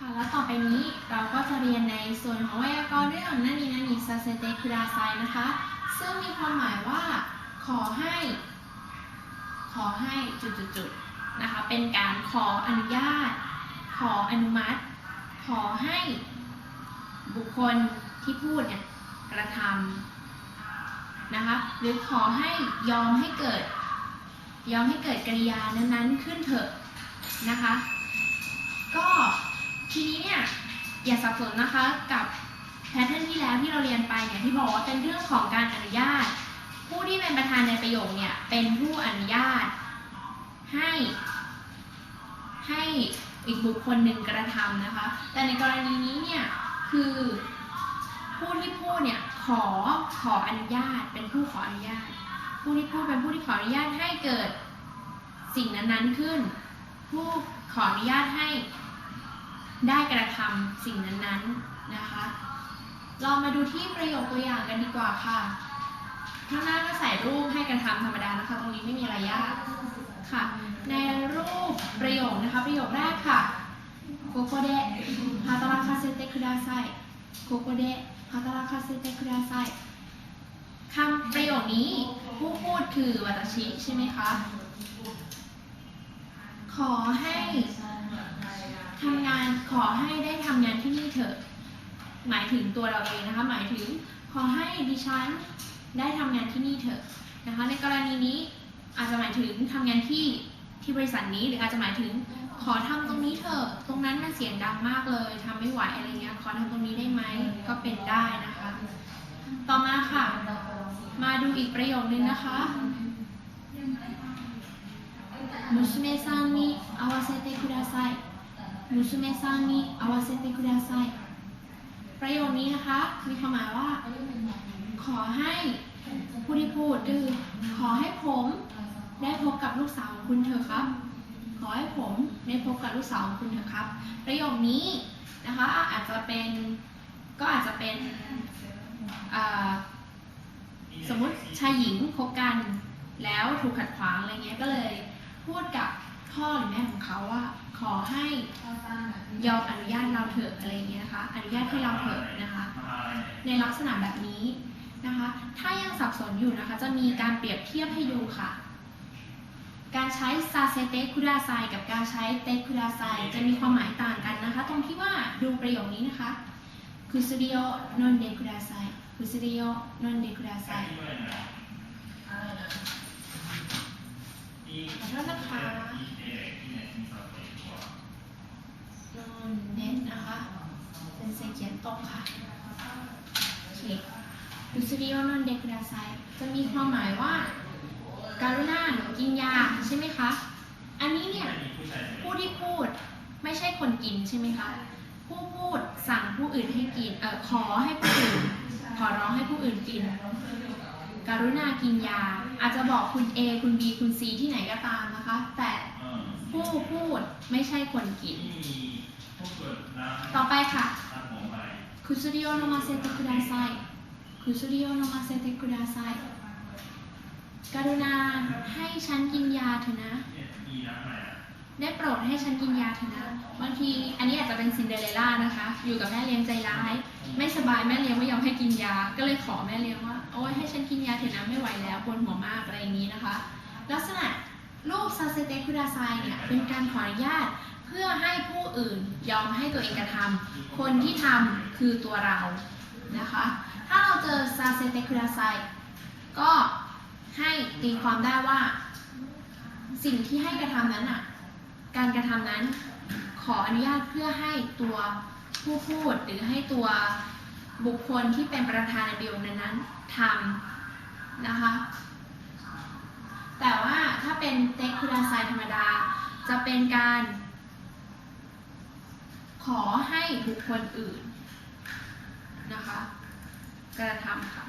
ค่ะแล้วต่อไปนี้เราก็จะเรียนในส่วนของไวยากรณ์เรื่องนานีนานีซาเซเตคุดาไซนะคะ ซึ่งมีความหมายว่า ขอให้ ขอให้จุดๆๆนะคะ เป็นการขออนุญาต ขออนุมัติ ขอให้บุคคลที่พูดเนี่ยกระทำนะคะ หรือขอให้ยอมให้เกิด ยอมให้เกิดกริยานั้นๆขึ้นเถอะนะคะ ก็ ทีนี้เนี่ยอย่าสับสนนะคะกับแพทเทิร์นที่แล้วที่เราเรียนไปเนี่ยที่บอกว่าเป็นเรื่องของการอนุญาต ผู้ที่เป็นประธานในประโยคเนี่ยเป็นผู้อนุญาต ให้ ให้อีกบุคคลหนึ่งกระทำนะคะ แต่ในกรณีนี้เนี่ยคือผู้ที่พูดเนี่ยขอขออนุญาต เป็นผู้ขออนุญาต ผู้ที่พูดเป็นผู้ที่ขออนุญาตให้เกิดสิ่งนั้นๆขึ้น ผู้ขออนุญาตให้ ได้กระทำสิ่งนั้นๆนะคะเรามาดูที่ประโยคตัวอย่างกันดีกว่าค่ะ ข้างหน้าก็ใส่รูปให้กระทำธรรมดานะคะ ตรงนี้ไม่มีอะไรยากค่ะ ในรูปประโยคนะคะประโยคแรกค่ะโกโกเดะฮาตาราคาเซเตคุดาไซโกโกเดะฮาตาราคาเซเตคุดาไซคำประโยคนี้ผู้พูดคือวัตชิใช่ไหมคะ ขอให้ ขอให้ได้ทำงานที่นี่เถอะ หมายถึงตัวเราเองนะคะ หมายถึงขอให้ดิฉันได้ทำงานที่นี่เถอะนะคะ ในกรณีนี้อาจจะหมายถึงทำงานที่ที่บริษัทนี้หรืออาจจะหมายถึงขอทำตรงนี้เถอะ ตรงนั้นมันเสียงดังมากเลย ทำไม่ไหวอะไรเงี้ย ขอทำตรงนี้ได้ไหม ก็เป็นได้นะคะ ต่อมาค่ะ มาดูอีกประโยคนึงนะคะมุสเมซันนิอาวาเซเตคุดาไ娘さんに合わせてくださいประโยคนี้นะคะ มีความหมายว่า ขอให้ผู้ที่พูดคือขอให้ผมได้พบกับลูกสาวของคุณเถอะครับ ขอให้ผมได้พบกับลูกสาวของคุณเถอะครับ ประโยคนี้นะคะอาจจะเป็นก็อาจจะเป็นอ่า สมมติชายหญิงคบกันแล้วถูกขัดขวางอะไรเงี้ยก็เลยพูดกับ พ่อหรือแม่ของเขาว่าขอให้ยอมอนุญาตเราเถอะอะไรเงี้ยนะคะ อนุญาตให้เราเถอะนะคะ ในลักษณะแบบนี้นะคะ ถ้ายังสับสนอยู่นะคะ จะมีการเปรียบเทียบให้ดูค่ะ การใช้ซาเซเตคุดาไซกับการใช้เตคุดาไซจะมีความหมายต่างกันนะคะ ตรงที่ว่าดูประโยคนี้นะคะคุสริโอโนนเดคุดาไซคุสริโอโนนเดคุดาไซขอโทษนะคะนอนเน็ตนะคะ เป็นเศษเขียนตกค่ะโอเคดุสริโอนอนเดคุดาไซจะมีความหมายว่า การุณากินยาใช่ไหมคะ อันนี้เนี่ย ผู้ที่พูดไม่ใช่คนกินใช่ไหมคะ ผู้พูดสั่งผู้อื่นให้กินเอ่อขอให้ผู้อื่น ขอร้องให้ผู้อื่นกินการุณากินยา อาจจะบอกคุณ A คุณ B คุณ C ที่ไหนก็ตามนะคะ แต่ผู้พูดไม่ใช่คนกิน ต่อไปค่ะ คุซุริโอโนมาเซเตคุดาไซคุซุริโอโนมาเซเตคุดาไซการุณาให้ฉันกินยาเถอะนะ ได้โปรดให้ฉันกินยาเถอะนะ บางทีอันนี้อาจจะเป็นซินเดอเรลล่านะคะ อยู่กับแม่เลี้ยงใจร้าย ไม่สบายแม่เลี้ยงไม่ยอมให้กินยา ก็เลยขอแม่เลี้ยงว่า โอ้ยให้ฉันกินยาเถอะนะไม่ไหวแล้วปวดหัวมากอะไรอย่างนี้นะคะ ลักษณะรูปซาเซเตคุดาไซเนี่ยเป็นการขออนุญาต เพื่อให้ผู้อื่นยอมให้ตัวเองกระทำคนที่ทำคือตัวเรานะคะ ถ้าเราเจอซาเซเตคุดาไซก็ให้ตีความได้ว่า สิ่งที่ให้กระทำนั้นอะการกระทำนั้นขออนุญาตเพื่อให้ตัวผู้พูดหรือให้ตัวบุคคลที่เป็นประธานในประโยคนั้นๆทำนะคะ แต่ว่าถ้าเป็นเต็กคุดาไซธรรมดา จะเป็นการ ขอให้บุคคลอื่นนะคะกระทำค่ะ